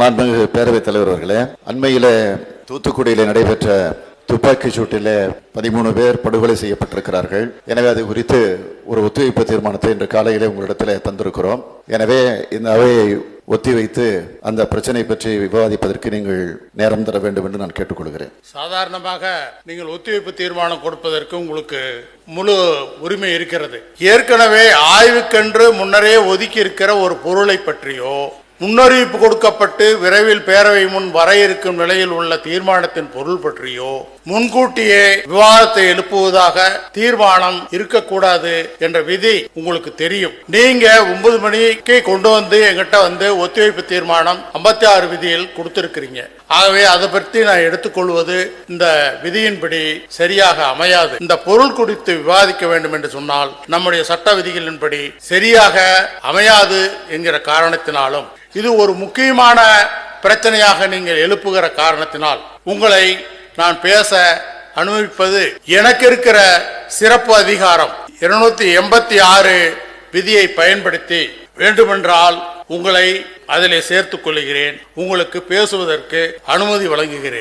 மாண்புமிகு பேரவைத் தலைவர் அவர்களே அண்மையில் தூத்துக்குடியில் நடைபெற்ற துப்பாக்கிச் சூட்டிலே பதிமூணு பேர் படுகொலை செய்யப்பட்டிருக்கிறார்கள். எனவே அது குறித்து ஒரு ஒத்திவைப்பு தீர்மானத்தை இன்று காலையிலே உங்களிடத்தில் தந்திருக்கிறோம். எனவே இந்த அவையை ஒத்திவைத்து அந்த பிரச்சனை பற்றி விவாதிப்பதற்கு நீங்கள் நேரம் தர வேண்டும் என்று நான் கேட்டுக்கொள்கிறேன். சாதாரணமாக நீங்கள் ஒத்திவைப்பு தீர்மானம் கொடுப்பதற்கு உங்களுக்கு முழு உரிமை இருக்கிறது. ஏற்கனவே ஆய்வுக்கென்று முன்னரே ஒதுக்கி இருக்கிற ஒரு பொருளை பற்றியோ முன்னறிவிப்பு கொடுக்கப்பட்டு விரைவில் பேரவை முன் வர இருக்கும் நிலையில் உள்ள தீர்மானத்தின் பொருள் பற்றியோ முன்கூட்டியே விவாதத்தை எழுப்புவதாக தீர்மானம் இருக்கக்கூடாது என்ற விதி உங்களுக்கு தெரியும். நீங்க ஒன்பது மணிக்கு கொண்டு வந்து எங்கிட்ட வந்து ஒத்திவைப்பு தீர்மானம் 56 ஆறு விதியில் கொடுத்திருக்கிறீங்க. ஆகவே அதை பற்றி நான் எடுத்துக்கொள்வது இந்த விதியின்படி சரியாக அமையாது. இந்த பொருள் குறித்து விவாதிக்க வேண்டும் என்று சொன்னால் நம்முடைய சட்ட விதிகளின்படி சரியாக அமையாது என்கிற காரணத்தினாலும் இது ஒரு முக்கியமான பிரச்சனையாக நீங்கள் எழுப்புகிற காரணத்தினால். உங்களை நான் பேச அனுமதிப்பது எனக்கு இருக்கிற சிறப்பு அதிகாரம். இருநூத்தி எண்பத்தி ஆறு விதியை பயன்படுத்தி வேண்டுமென்றால் உங்களை அதிலே சேர்த்துக் கொள்கிறேன். உங்களுக்கு பேசுவதற்கு அனுமதி வழங்குகிறேன்.